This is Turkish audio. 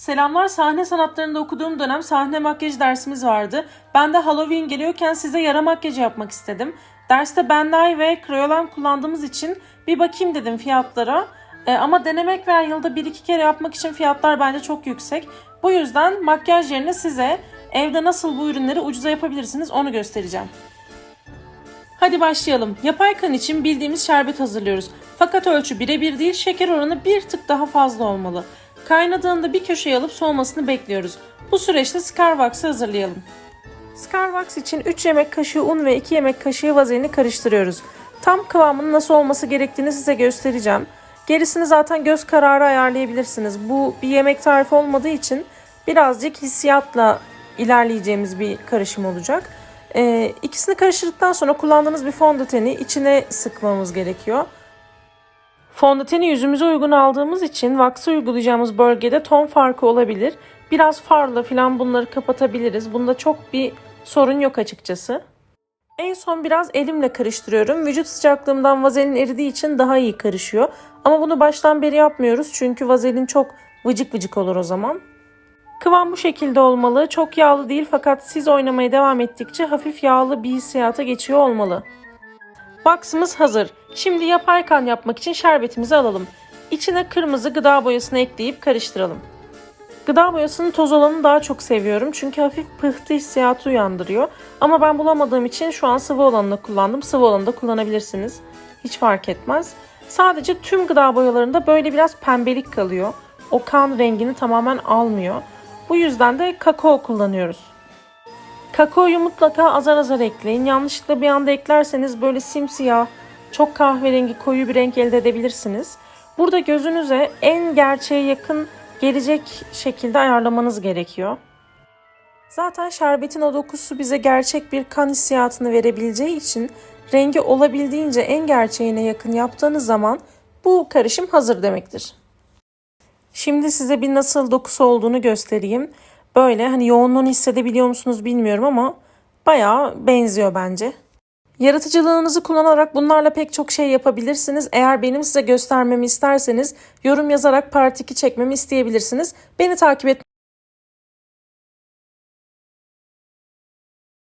Selamlar. Sahne sanatlarında okuduğum dönem sahne makyaj dersimiz vardı. Ben de Halloween geliyorken size yara makyajı yapmak istedim. Derste Benday ve Crayolan kullandığımız için bir bakayım dedim fiyatlara. Ee, ama denemek veya yılda bir iki kere yapmak için fiyatlar bence çok yüksek. Bu yüzden makyaj yerine size evde nasıl bu ürünleri ucuza yapabilirsiniz onu göstereceğim. Hadi başlayalım. Yapay kan için bildiğimiz şerbet hazırlıyoruz. Fakat ölçü birebir değil, şeker oranı bir tık daha fazla olmalı. Kaynadığında bir köşeye alıp soğumasını bekliyoruz. Bu süreçte Scarwax'ı hazırlayalım. Scarwax için 3 yemek kaşığı un ve 2 yemek kaşığı vazelini karıştırıyoruz. Tam kıvamının nasıl olması gerektiğini size göstereceğim. Gerisini zaten göz kararı ayarlayabilirsiniz. Bu bir yemek tarifi olmadığı için birazcık hissiyatla ilerleyeceğimiz bir karışım olacak. Ee, ikisini karıştırdıktan sonra kullandığınız bir fondöteni içine sıkmamız gerekiyor. Fondöteni yüzümüze uygun aldığımız için vaksı uygulayacağımız bölgede ton farkı olabilir. Biraz farla falan bunları kapatabiliriz. Bunda çok bir sorun yok açıkçası. En son biraz elimle karıştırıyorum. Vücut sıcaklığımdan vazelin eridiği için daha iyi karışıyor. Ama bunu baştan beri yapmıyoruz çünkü vazelin çok vıcık vıcık olur o zaman. Kıvam bu şekilde olmalı. Çok yağlı değil fakat siz oynamaya devam ettikçe hafif yağlı bir hissiyata geçiyor olmalı. Vaksımız hazır. Şimdi yapay kan yapmak için şerbetimizi alalım. İçine kırmızı gıda boyasını ekleyip karıştıralım. Gıda boyasının toz olanı daha çok seviyorum çünkü hafif pıhtı hissiyatı uyandırıyor. Ama ben bulamadığım için şu an sıvı olanını kullandım. Sıvı olanı da kullanabilirsiniz. Hiç fark etmez. Sadece tüm gıda boyalarında böyle biraz pembelik kalıyor. O kan rengini tamamen almıyor. Bu yüzden de kakao kullanıyoruz. Kakaoyu mutlaka azar azar ekleyin. Yanlışlıkla bir anda eklerseniz böyle simsiyah, çok kahverengi koyu bir renk elde edebilirsiniz. Burada gözünüze en gerçeğe yakın gelecek şekilde ayarlamanız gerekiyor. Zaten şerbetin o dokusu bize gerçek bir kan hissiyatını verebileceği için rengi olabildiğince en gerçeğine yakın yaptığınız zaman bu karışım hazır demektir. Şimdi size bir nasıl dokusu olduğunu göstereyim. Böyle hani yoğunluğunu hissedebiliyor musunuz bilmiyorum ama bayağı benziyor bence. Yaratıcılığınızı kullanarak bunlarla pek çok şey yapabilirsiniz. Eğer benim size göstermemi isterseniz yorum yazarak part 2 çekmemi isteyebilirsiniz. Beni takip et